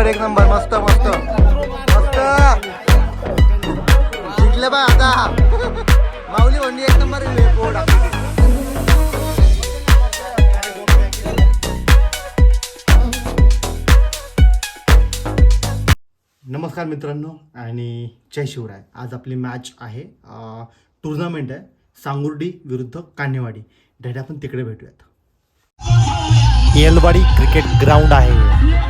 Number एक number. मस्त मस्त. मस्त. जिंकलं बा आता. माऊली वंडी एक नंबर नमस्कार मित्रांनो आणि जय शिवराय. आज आपली मॅच आहे टुर्नामेंट आहे सांगुर्डी विरुद्ध कान्हेवाडी. डायरेक्ट आपण तिकडे भेटूयात. येलवाडी क्रिकेट ग्राउंड आहे.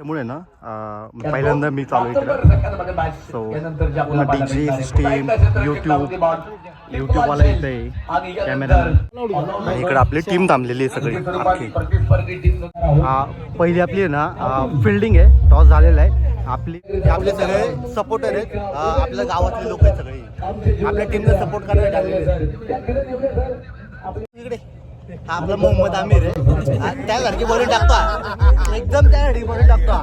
त्यामुळे ना पहिल्यांदा मी चालू इकडे सो पूर्ण डी जे सिस्टीम यूट्यूब यूट्यूबवाला इथे कॅमेरा इकडे आपली टीम थांबलेली आहे सगळी पहिली आपली आहे ना फिल्डिंग आहे टॉस झालेला आहे आपली हे आपले सगळे सपोर्टर आहेत आपल्या गावातले लोक आहेत सगळे आपल्या टीमला सपोर्ट करायला. इकडे हा आपला मोहम्मद आमिर आहे. त्या त्यासारखी बोलून टाकतो एकदम एकदम त्यासाठी बोलून टाकतो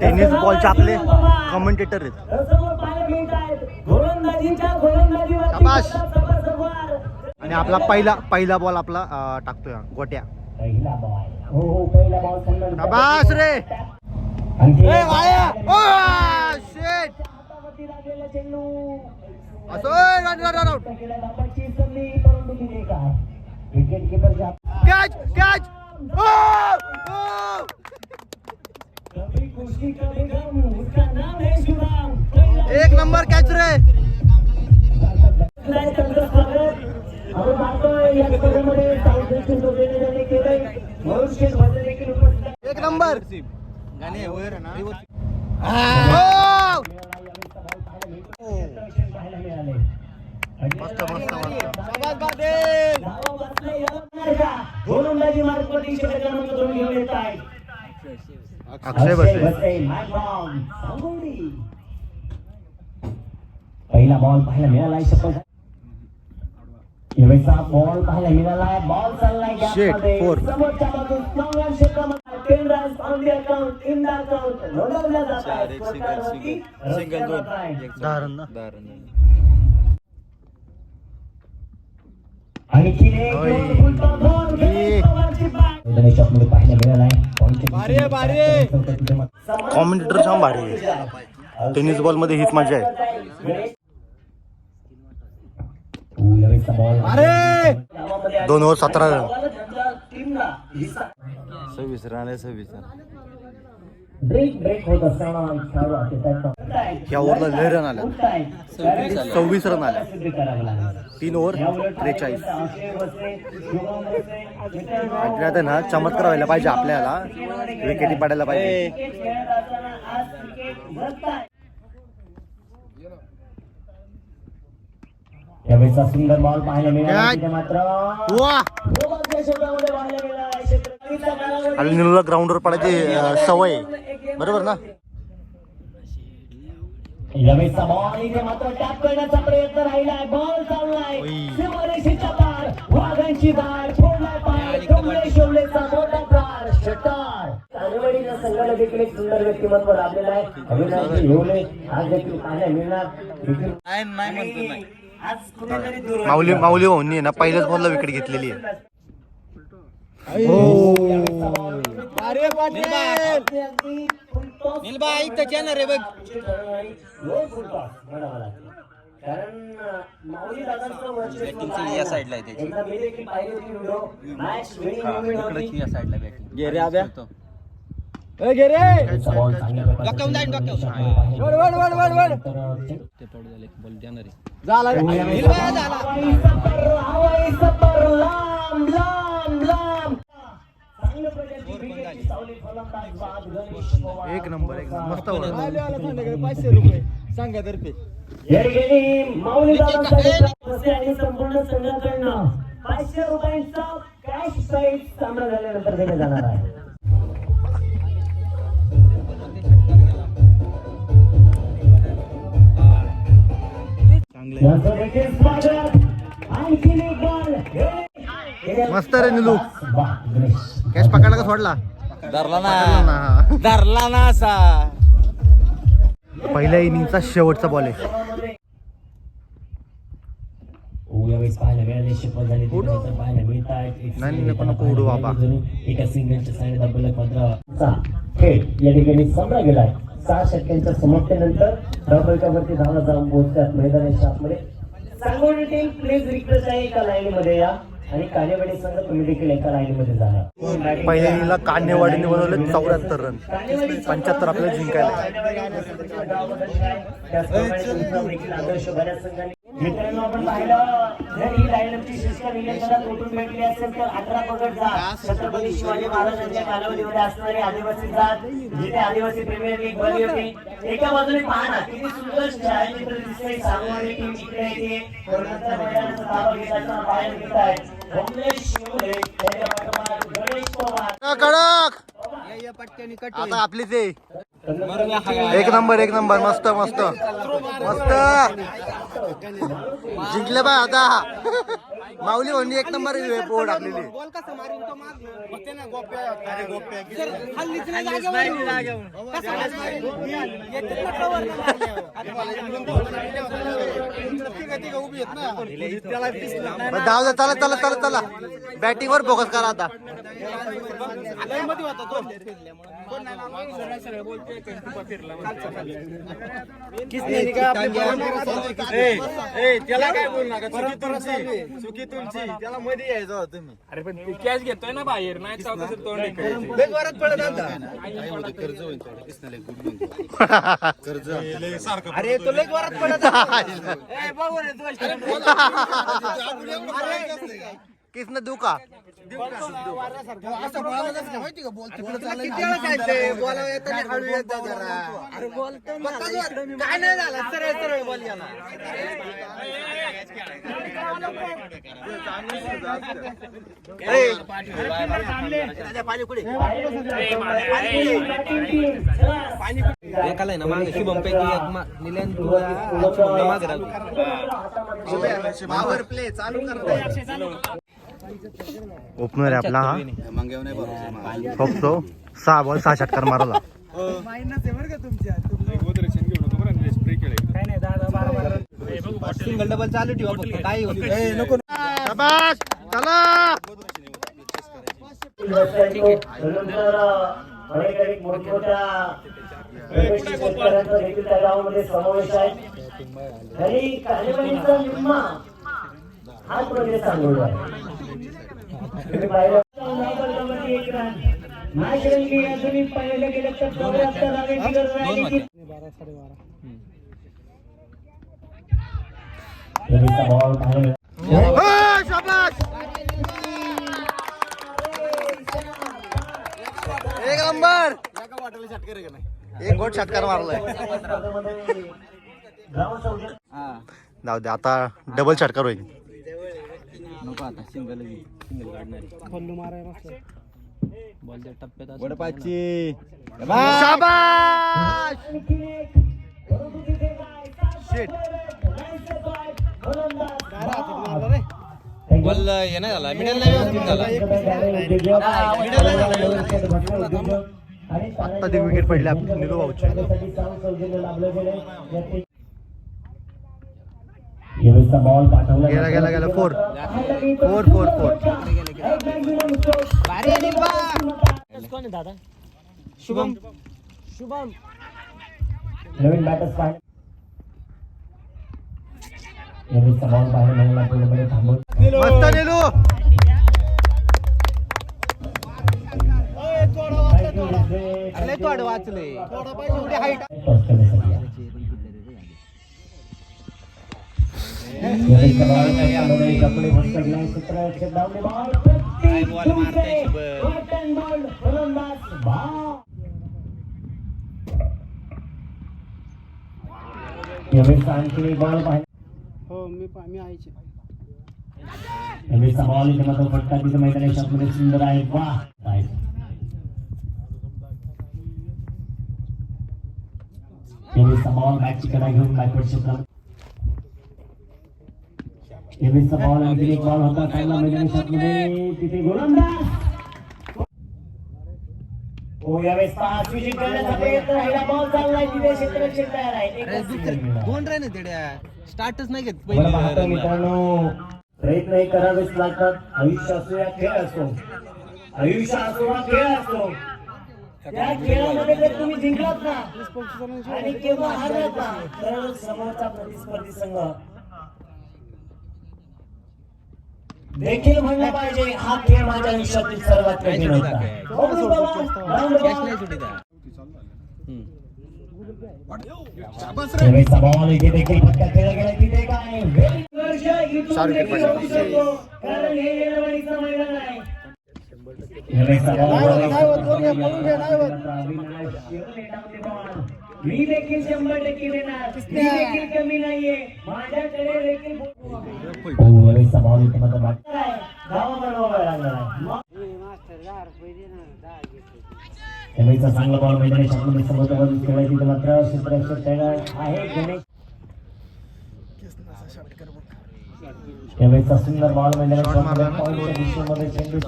टेनिस बॉलचे आपले कमेंटेटर आहेत. आणि आपला पहिला पहिला बॉल आपला टाकतोय गोट्या. शाबास रे. शेट एक नंबर कॅच रे. एक नंबर. अक्षय बसे. पहिला बॉल पाहायला मिळालाय सफल. यावेळेचा बॉल पाहायला मिळालाय. बॉल चाललाय. समोरच्या बाजूस क्षेत्रामध्ये मैदानी पाहायला कॉमेंटेटर छान भारी आहे. टेनिस बॉलमध्ये हीच मजा आहे. दोन ओव्हर सतरा रन. सव्वीस रन आहे सव्वीस ब्रेक ब्रेक होत असताना खेळाडू अतिशय या ओव्हरला लय रन आल्या. सव्वीस रन आल्या. तीन ओव्हर त्रेचाळीस. आता ना चमत्कार व्हायला पाहिजे आपल्याला. विकेटी पाडायला पाहिजे. क्रिकेट खेळत असताना आज क्रिकेट जगताय. यावेळेचा सुंदर बॉल पाहायला मिळाला. मात्र ग्राउंडवर पडायची सवय. बरोबर ना? यावेळेचा बॉल इथे मात्र टॅप करण्याचा प्रयत्न राहिलाय. बॉल चाललाय. सीमारेषेच्या पार. वाघांची धार फोडलाय पाय टोमले शोभलेचा मोठा कार षटकार कानवडीच्या संघाला देखील एक सुंदर व्यक्तिमत्व लाभलेलं आहे. अविनाश येवले आज देखील पाहायला मिळणार. देखील आज कुठेतरी दूर माऊली माऊली भाऊंनी ना पहिल्याच बॉलला विकेट घेतलेली आहे. कारण माऊली दादांचं वर्चस्व या साईडला आहे एकदा मी देखील पाहिली होती व्हिडिओ मॅच विनिंग मोमेंट होती गेरे आब्या त्यांचा बॉल चांगल्या प्रकारे हवाई सफर, हवाई सफर, लांब, लांब, लांब. एक नंबर एक मस्त ओव्हर. या ठिकाणी माऊली दादांसाठी बसे आणि संपूर्ण संघाकडनं पाचशे रुपयांचा कॅश प्राईज सामना झाल्यानंतर जाणार आहे. यांचं मस्त रे निलू. कॅच पकडला का सोडला? धरला ना, हा. धरला ना असा. पहिल्या इनिंगचा शेवटचा बॉल आहे. हो, नाही, नको, नको उडू पाहायला बाबा. मिळाले जणू एका सिंगलच्या साईड दाबलेला पंधरा खेळ. या ठिकाणी संपला गेलाय. सहा षटकांच्या समाप्तीनंतर धावफलकावरती धावला जाऊन पोहोचतात मैदानाच्या आतमध्ये. सांगोली टीम प्लीज रिक्वेस्ट आहे एका लाईनीमध्ये या. आणि कानेवाडी संघ तुम्ही देखील एका लाईनीमध्ये जाणार पहिल्या इनिंगला बनवले चौऱ्याहत्तर रन. पंच्याहत्तर आपल्याला जिंकायला. मित्रांनो आपण पाहिलं जर ही भेटली असेल तर अठरा पगड जात छत्रपती शिवाजी महाराजांच्या कालावधीमध्ये असणारी आदिवासी जात जिथे आदिवासी प्रीमियर लीग भरली होती. एका बाजूने किती सुंदर छायाचित्र सामोरी टीम इकडे येते. मैदानाचा ताबा कडक! आता आपली ते एक नंबर एक नंबर. मस्त मस्त. मस्त. जिंकले बाय आता. माऊली म्हणली एक नंबर बोर्ड आपलेली बरं, जाऊ दे चला चला चला चला. बॅटिंग वर फोकस करा आता. त्याला काय बोल नका? चुकी तुमची चुकी तुमची. त्याला मध्ये यायचं होतं तुम्ही. अरे पण ते कॅच घेतोय ना बाहेर नाही चावतं तर तोंड आहे. लय वरात पडत आता अरे तो लय वरात पडत ए, बघू रे, तू किसने देऊ का? काय नाही झालं. सरळ सरळ बोल एकाला ना मागे शुभम पैकी एक मा- निलेन तुला शुभमला मागे राहतो. पॉवर प्ले चालू करतोय. ओपनर आहे आपला हा. फक्त सहा बॉल सहा षटकार मारला. सिंगल डबल चालू ठेवा फक्त काही होत. नको चला! समावेश आहे कानेवाडीचा निम्मा. हाच म्हणजे सांगोला आहे एक अजूनही गेलं तर गरज आहे. एक नंबर एक गोट षटकार मारलाय जाऊ दे आता डबल षटकार होईल नको आता सिंगल सिंगल काढणारी. बॉलच्या टप्प्यात वडपाची. बॉल हे नाही झाला. मिडल नाही व्यवस्थित झाला. आत्ता ती विकेट पडली आपली निलो भाऊची. गेला गेला गेला फोर। Four four four. दादा? शुभम। शुभम। नवीन बॅटर्स पाहिजे यावेळेसचा बॉल पाहायला मिळाला पूर्णपणे थांबून मस्त नेलू। अरे तो आड वाचले। टॉस करण्यासाठी आहे. फलंदाज बाद. यावेळेसचा आणखी एक बॉल पाहिजे यावेळेसचा बॉल इथे मात्र फटका तिथे मैदानाच्या आतमध्ये सुंदर आहे वाह काय यावेळेसचा बॉल बॅटची कडा घेऊन बॅकवर्ड क्षेत्रात यावेळेसचा बॉल आणखी एक बॉल होता. चांगला मैदानाच्या आतमध्ये तिथे गोलंदाज. हो यावेळेस पाच विकेट करण्याचा प्रयत्न राहिला बॉल चाललाय तिथे क्षेत्ररक्षक तयार आहे. दोन तेड्या? स्टार्टच नाही घेत पहिले मित्रांनो. प्रयत्न हे करावेच लागतात. आयुष्य असो या खेळ असो. आयुष्य असो हा खेळ असतो त्या खेळामध्ये जर तुम्ही जिंकलात ना आणि केव्हा हारलात ना तर समोरचा प्रतिस्पर्धी संघ देखील म्हणलं पाहिजे हा खेळ माझ्या आयुष्यातील सर्वात कठीण होता बॉल इथे देखील फटका खेळला गेला तिथे काय कारण हे येणारीचं मैदान आहे मी देखील शंभर टक्के देणार मी देखील कमी नाहीये माझ्याकडे देखील त्यावेळेचा चांगला बॉल खेळायची तर मात्र क्षेत्ररक्षक तयार आहे गणेश. त्यावेळेचा सुंदर बॉल मैदानी दिशेमध्ये चेंडू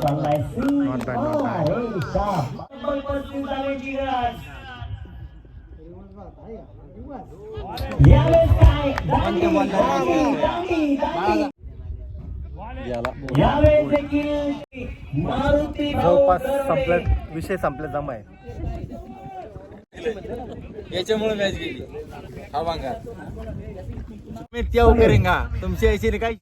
धावेची गरज. यावेळेस देखील जवळपास. संपल्यात विषय संपल्या जमा आहे. याच्यामुळे मॅच गेली. हा भांगा मी त्या करेंगा तुमची ऐशी काय?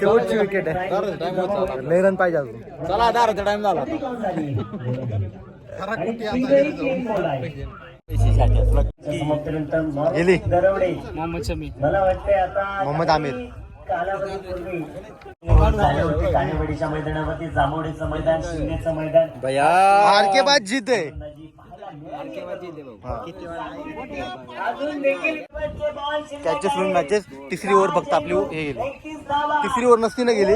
शेवटची विकेट आहे. लय रन पाहिजे अजून. चला दहा टाइम झाला आता. मोहम्मद आमिर. कालावधीपूर्वी झाले होते कानेवाडीच्या मैदानावरती जांभोडीचं मैदान शिंदेचं मैदान. हार के बाद जीत. कॅचेस आहेत. मॅचेस तिसरी ओव्हर फक्त आपली हे गेली. तिसरी ओव्हर नसती ना गेली.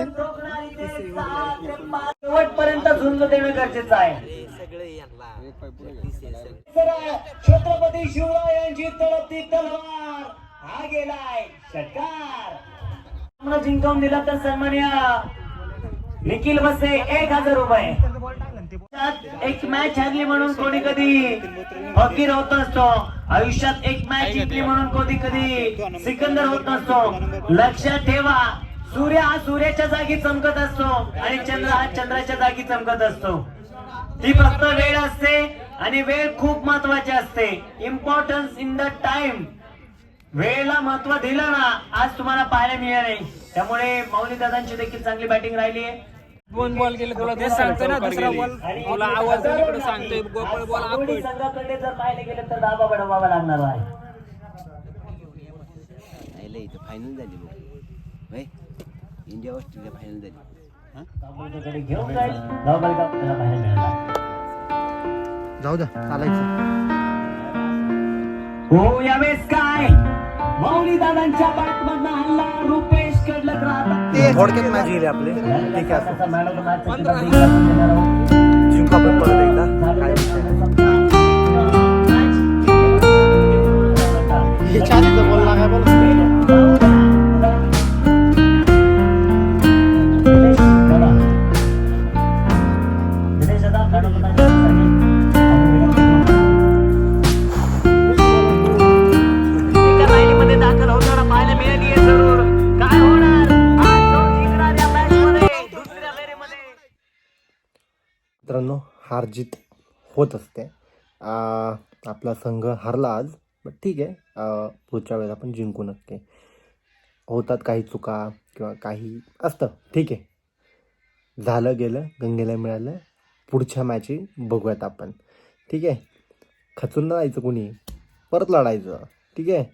शेवटपर्यंत झुंज देणं गरजेचं आहे. छत्रपती शिवरायांची तळपती तलवार. हा गेलाय. षटकार. जिंकवून दिला तर सन्मान्य. निखिल बसे एक हजार रुपये. एक मॅच हरली म्हणून कोणी कधी फकीर होत नसतो आयुष्यात एक मॅच जिंकली म्हणून कधी कधी सिकंदर होत नसतो लक्षात ठेवा सूर्य हा सूर्याच्या जागी चमकत असतो आणि चंद्र हा चंद्राच्या जागी चमकत असतो. ती फक्त वेळ असते आणि वेळ खूप महत्वाची असते. इम्पॉर्टन्स इन द टाइम वेळेला महत्त्व दिलं ना आज तुम्हाला पाहायला मिळाले त्यामुळे मौली दादांची देखील चांगली बॅटिंग राहिली आहे. दोन बॉल गेले तुला तेच सांगतोय ना दुसरा बॉल तुला आवाज इकडे सांगतोय गोपाळ बॉल आपण. संघाकडे जर पाहायला गेलं तर दाबा बनवावा लागणार आहे. फायनल झाली बघ. इंडिया ऑस्ट्रेलिया फायनल झाली. घेऊन जाऊ द्या चालायचं. हो यावेळेस काय? मौली दादांच्या बॅट मधला हल्ला रुपेश कडलक राहतात. थोडक्यात मॅच गेली आपले. ठीक आहे जिंकू आपण परत एकदा. काय विषय नाही. दाखल हार जीत होत असते. आपला संघ हरला आज बट ठीक आहे. पुढच्या वेळेला आपण जिंकू नक्की. होतात काही चुका किंवा काही असतं. ठीक आहे. झालं गेलं गंगेला मिळालं. पुढच्या मॅची बघूयात आपण. ठीक आहे. खचून न जायचं कोणी. परत लढायचं. ठीक आहे.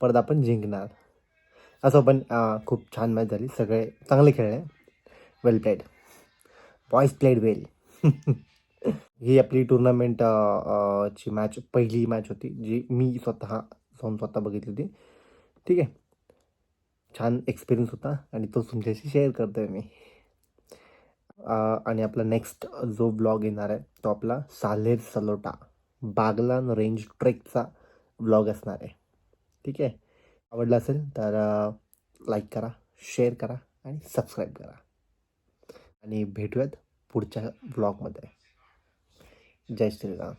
परत आपण जिंकणार. असं पण खूप छान मॅच झाली. सगळे चांगले खेळले. Well played boys played well ही आपली टुर्नामेंट ची मॅच पहिली मॅच होती जी मी स्वतः जाऊन स्वतः बघितली होती. ठीक आहे. छान एक्सपिरियन्स होता आणि तो तुमच्याशी शेअर करतो आहे मी आणि आपला नेक्स्ट जो ब्लॉग येणार आहे तो आपला सालेर सलोटा बागलान रेंज ट्रेकचा ब्लॉग असणार आहे. ठीक आहे. आवडला असेल तर लाईक करा शेअर करा आणि सबस्क्राईब करा. आणि भेटूयात पुढच्या ब्लॉगमध्ये जय श्रीराम